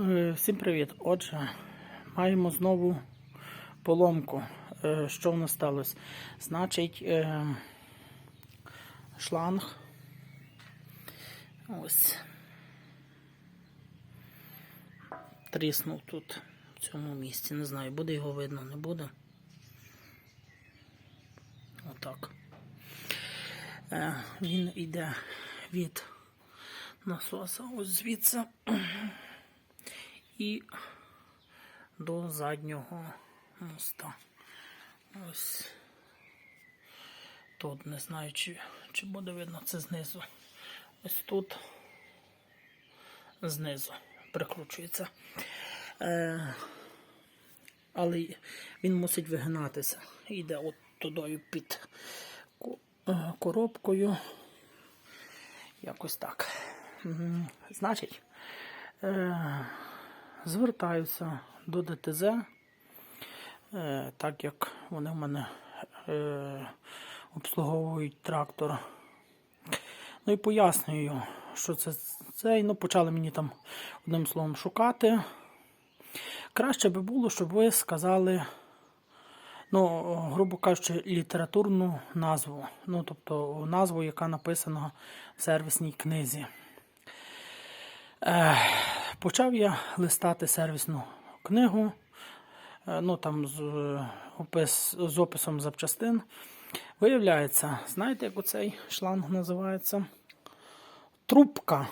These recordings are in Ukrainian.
Е, Всім привіт! Отже, маємо знову поломку. Е, Що в нас сталося? Значить, е, шланг. Ось. Тріснув тут, в цьому місці. Не знаю, буде його видно, не буде. Отак. Він йде від насоса ось звідси і до заднього моста. Ось тут не знаю, чи, чи буде видно це знизу. Ось тут знизу прикручується. Е, але він мусить вигинатися. Йде от туди під е, коробкою. Якось так. Значить, е, звертаюся до ДТЗ, е, так як вони в мене е, обслуговують трактор. Ну і пояснюю, що це цей. Ну, почали мені там одним словом шукати. Краще би було, щоб ви сказали, ну, грубо кажучи, літературну назву. Ну, тобто назву, яка написана в сервісній книзі. Е, почав я листати сервісну книгу, е, ну там з, е, опис, з описом запчастин. Виявляється, знаєте, як оцей шланг називається? Трубка.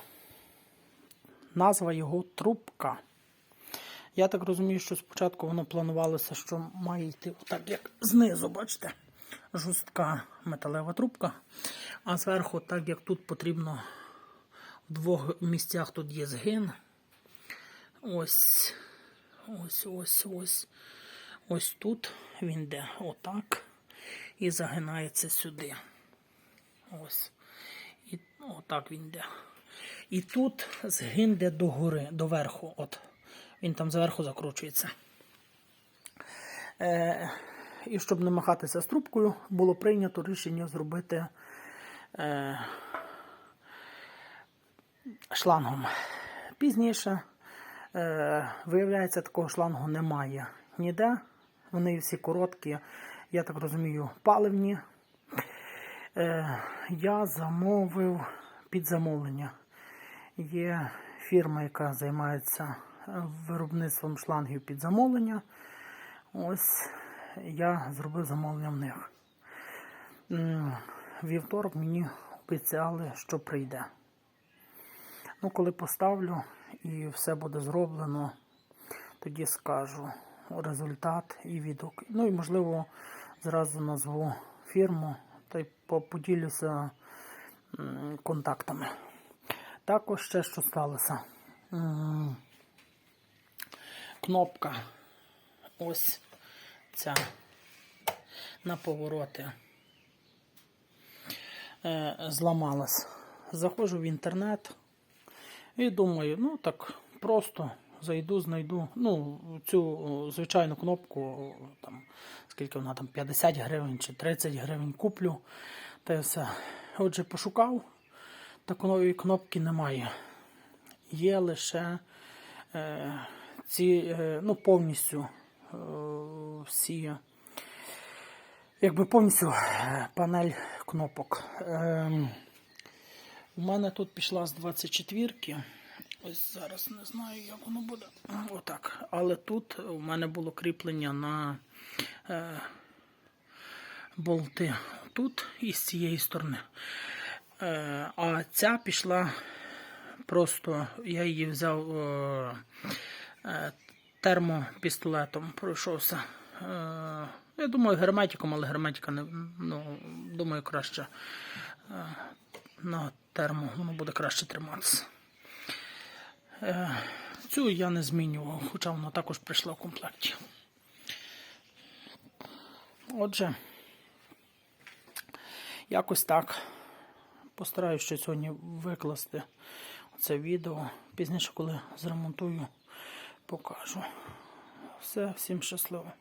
Назва його трубка. Я так розумію, що спочатку воно планувалося, що має йти отак, як знизу, бачите? Жорстка металева трубка. А зверху, так як тут потрібно в двох місцях тут є згин. Ось, ось, ось, ось. Ось тут він йде отак і загинається сюди. Ось. І отак він йде. І тут згин йде догори, доверху. От. Він там зверху закручується. Е, і щоб не махатися з трубкою, було прийнято рішення зробити е, шлангом. Пізніше, е, виявляється, такого шлангу немає ніде. Вони всі короткі, я так розумію, паливні. Е, я замовив під замовлення. Є фірма, яка займається виробництвом шлангів під замовлення. Ось я зробив замовлення в них. Вівторок мені обіцяли, що прийде. Ну, коли поставлю і все буде зроблено, тоді скажу результат і відгук. Ну і можливо зразу назву фірму та й поділюся контактами. Також ще що сталося. Кнопка. Ось ця на повороти е, зламалась. Заходжу в інтернет і думаю, ну так просто зайду, знайду. Ну, цю звичайну кнопку, там, скільки вона там 50 гривень чи 30 гривень куплю. Та й все. Отже, пошукав, такої кнопки немає. Є лише е, ці, е, ну, повністю е, всі, якби повністю е, панель кнопок. Ем, у мене тут пішла з 24-ки. Ось зараз не знаю, як воно буде. Отак. Але тут у мене було кріплення на е, болти тут і з цієї сторони. Е, а ця пішла просто, я її взяв е, е, термопістолетом, пройшовся. Е, я думаю, герметиком, але герметика не ну, думаю, краще е, на термо, воно буде краще триматися. Е, Цю я не змінював, хоча вона також прийшла в комплекті. Отже, якось так. Постараюсь ще сьогодні викласти це відео. Пізніше, коли зремонтую, покажу. Все, всім щасливо.